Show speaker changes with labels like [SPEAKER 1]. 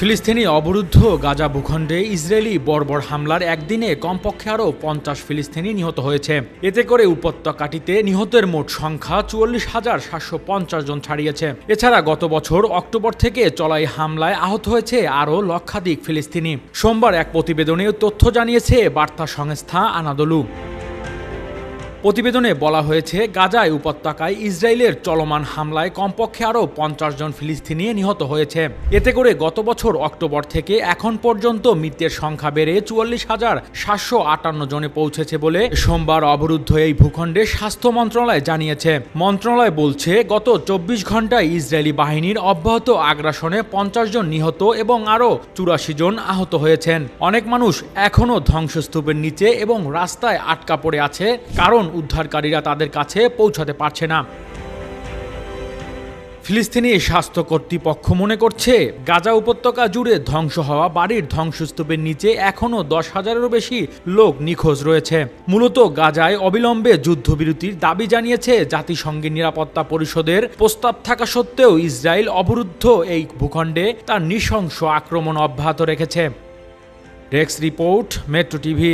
[SPEAKER 1] ফিলিস্তিনি অবরুদ্ধ গাজা ভূখণ্ডে ইসরায়েলি বর্বর হামলার একদিনে কমপক্ষে আরও পঞ্চাশ ফিলিস্তিনি নিহত হয়েছে। এতে করে উপত্যকাটিতে নিহতের মোট সংখ্যা চুয়াল্লিশ হাজার সাতশো পঞ্চাশ জন ছাড়িয়েছে। এছাড়া গত বছর অক্টোবর থেকে চলাই হামলায় আহত হয়েছে আরও লক্ষাধিক ফিলিস্তিনি। সোমবার এক প্রতিবেদনে তথ্য জানিয়েছে বার্তা সংস্থা আনাদলু। প্রতিবেদনে বলা হয়েছে, গাজায় উপত্যকায় ইসরায়েলের চলমান হামলায় কমপক্ষে আরও পঞ্চাশ জন ফিলিস্তিনি নিহত হয়েছে। এতে করে গত বছর অক্টোবর থেকে এখন পর্যন্ত মৃতের সংখ্যা বেড়ে চুয়াল্লিশ হাজার সাতশো আটান্ন জনে পৌঁছেছে বলে সোমবার অবরুদ্ধ এই ভূখণ্ডে স্বাস্থ্য মন্ত্রণালয় জানিয়েছে। মন্ত্রণালয় বলছে, গত চব্বিশ ঘন্টায় ইসরায়েলি বাহিনীর অব্যাহত আগ্রাসনে পঞ্চাশ জন নিহত এবং আরও চুরাশি জন আহত হয়েছেন। অনেক মানুষ এখনও ধ্বংসস্তূপের নিচে এবং রাস্তায় আটকা পড়ে আছে, কারণ উদ্ধারকারীরা তাদের কাছে পৌঁছাতে পারছে না। ফিলিস্তিনি স্বাস্থ্য কর্তৃপক্ষ মনে করছে, গাজা উপত্যকা জুড়ে ধ্বংস হওয়া বাড়ির ধ্বংসস্তূপের নিচে এখনও দশ হাজারেরও বেশি লোক নিখোঁজ রয়েছে। মূলত গাজায় অবিলম্বে যুদ্ধবিরতির দাবি জানিয়েছে জাতিসংঘের নিরাপত্তা পরিষদের। প্রস্তাব থাকা সত্ত্বেও ইসরায়েল অবরুদ্ধ এই ভূখণ্ডে তার নৃশংস আক্রমণ অব্যাহত রেখেছে। Desk report, Metro TV.